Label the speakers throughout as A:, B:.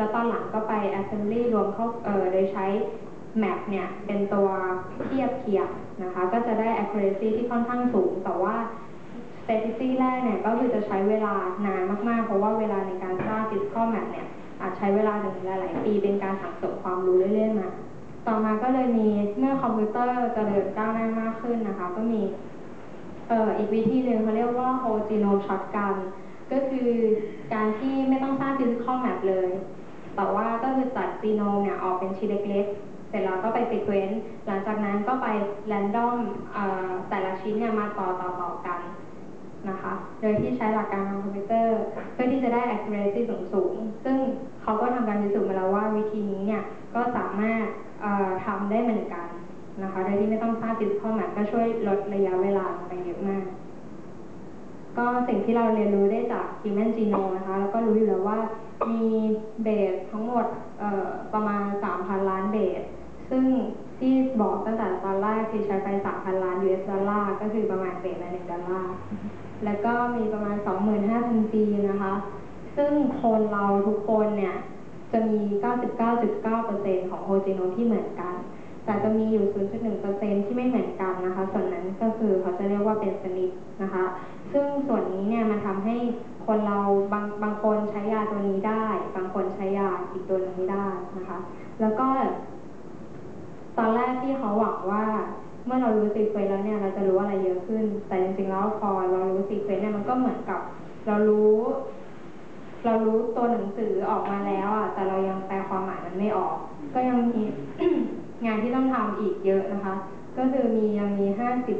A: แล้วตอนหลังก็ไป assembly รวมเข้าเอ่อโดยใช้ map เนี่ย เป็นตัวเทียบเคียงนะคะ ก็จะได้ accuracy ที่ค่อนข้างสูง แต่ว่า statistic แรกเนี่ย ก็คือจะใช้เวลานานมากๆ เพราะว่าเวลาในการสร้าง physical map เนี่ย อาจใช้เวลาถึงหลายๆ ปีเป็นการสั่งสมความรู้เรื่อยๆมา ต่อมาก็เลยมีเมื่อคอมพิวเตอร์เจริญก้าวหน้ามากขึ้นนะคะ ก็มีเอ่ออีกวิธีหนึ่งเขาเรียกว่า whole genome shotgun ก็คือการที่ไม่ต้องสร้าง physical map เลย แต่ว่าก็คือจัดจีโนมเนี่ยออกเป็นชิ้นเล็กๆ เสร็จแล้วก็ไปซีเควนต์หลังจากนั้นก็ไปแรนดอมแต่ละชิ้นเนี่ยมาต่อต่อต่อกันนะคะ โดยที่ใช้หลักการทางคอมพิวเตอร์เพื่อที่จะได้ accuracy สูงสูงๆซึ่งเขาก็ทำการพิสูจน์มาแล้วว่าวิธีนี้เนี่ยก็สามารถทำได้เหมือนกันนะคะ โดยที่ไม่ต้องสร้าง physical map ก็ช่วยลดระยะเวลาลงไปเยอะมาก ก็สิ่งที่เราเรียนรู้ได้จาก Human Genome นะคะ แล้วก็รู้อยู่แล้วว่ามีเบสทั้งหมดประมาณ 3,000 ล้านเบส ซึ่งที่บอกตั้งแต่ตอนแรกคือใช้ไป 3,000 ล้าน US ดอลลาร์ก็คือประมาณเบสละ1ดอลลาร์แล้วก็มีประมาณ 25,000 จีนนะคะ ซึ่งคนเราทุกคนเนี่ย จะมี 99.9%ของโฮจิโนมที่เหมือนกัน แต่จะมีอยู่ 0.1%ที่ไม่เหมือน จะเรียกว่าเป็นสนิทนะคะ ซึ่งส่วนนี้เนี่ยมันทำให้คนเราบางบางคนใช้ยาตัวนี้ได้ บางคนใช้ยาอีกตัวหนึงไม่ได้นะคะ แล้วก็ ตอนแรกที่เขาหวังว่าเมื่อเรารู้ซีเควนต์แล้วเนี่ยเราจะรู้อะไรเยอะขึ้น แต่จริงๆแล้วพอเรารู้ซีเควนต์เนี่ยมันก็เหมือนกับ เรารู้ เรารู้ตัวหนังสือออกมาแล้วอะแต่เรายังแปลความหมายมันไม่ออก ก็ยังมีงานที่ต้องทำอีกเยอะนะคะ ก็คือมียังมี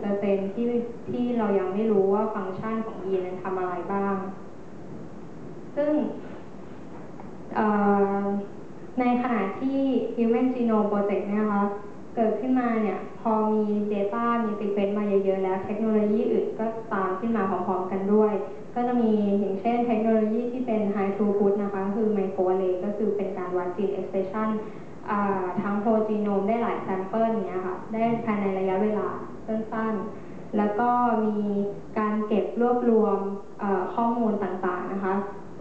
A: 50%ที่ที่เรายังไม่รู้ว่าฟังก์ชันของยีนนั้นทำอะไรบ้าง ซึ่งในขณะที่ Human Genome Project เนี่ยนะคะเกิดขึ้นมาเนี่ย พอมี Data มี Sequence มาเยอะๆแล้ว เทคโนโลยีอื่นก็ตามขึ้นมาพร้อมๆกันด้วย ก็จะมีอย่างเช่นเทคโนโลยีที่เป็น High Throughput นะคะ คือ Microarray ก็คือเป็นการวัด Gene Expression ทั้งโ h จีโนมได้หลายแซมเปิลเนี้ยค่ะได้ภายในระยะเวลาสั้นๆ แล้วก็มีการเก็บรวบรวมข้อมูลต่างๆนะคะ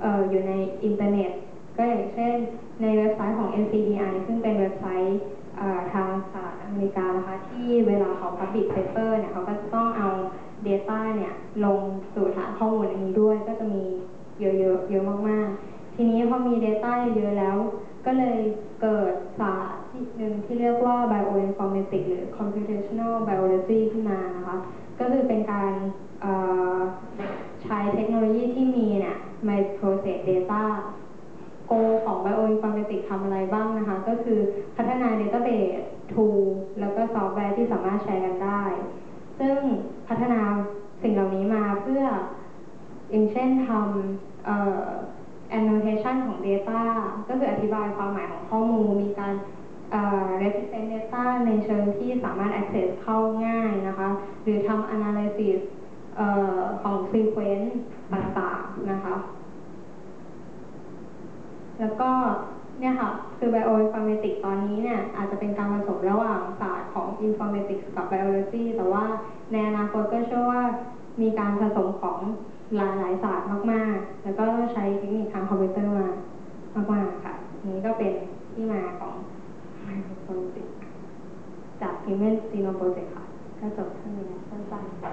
A: อออยู่ในอินเทอร์เน็ต ก็อย่างเช่นในเว็บไซต์ของ NCBI ซึ่งเป็นเว็บไซต์ทางสหรัฐอเมริกานะคะที่เวลาเขา publish paper เนี่ยเขาก็จะต้องเอา Data เนี่ยลงสู่ฐานข้อมูลอันนี้ด้วยก็จะมีเยอะๆเยอะมากๆ ทีนี้พอมี Data เยอะๆแล้ว ก็เลยเกิดศาสตร์ที่หนึ่งที่เรียกว่า bioinformatics หรือ computational biology ขึ้นมานะคะก็คือเป็นการใช้เทคโนโลยีที่มีเนี่ยมา process data โกของ bioinformatics ทำอะไรบ้างนะคะ ก็คือพัฒนา database tool แล้วก็ซอฟต์แวร์ที่สามารถแชร์กันได้ ซึ่งพัฒนาสิ่งเหล่านี้มาเพื่ออย่างเช่นทำ annotation ของ data ก็คืออธิบายความหมายของข้อมูล มีการ represent data ในเชิงที่สามารถ access เข้าง่ายนะคะ หรือทำ analysis ออของ sequence ต่างๆนะคะ แล้วก็เนี่ยค่ะ คือ bioinformatics ตอนนี้เนี่ยอาจจะเป็นการผสมระหว่างศาสตร์ของ informatics กับ biology แต่ว่าในอนาคตก็เชื่อว่ามีการผสมของหลายหลายๆศาสตร์มาก ๆ แล้วก็ใช้เทคนิคทางคอมพิวเตอร์มามาก ๆ ค่ะ นี้ก็เป็นที่มาของ bioinformatics จาก Human Genome Project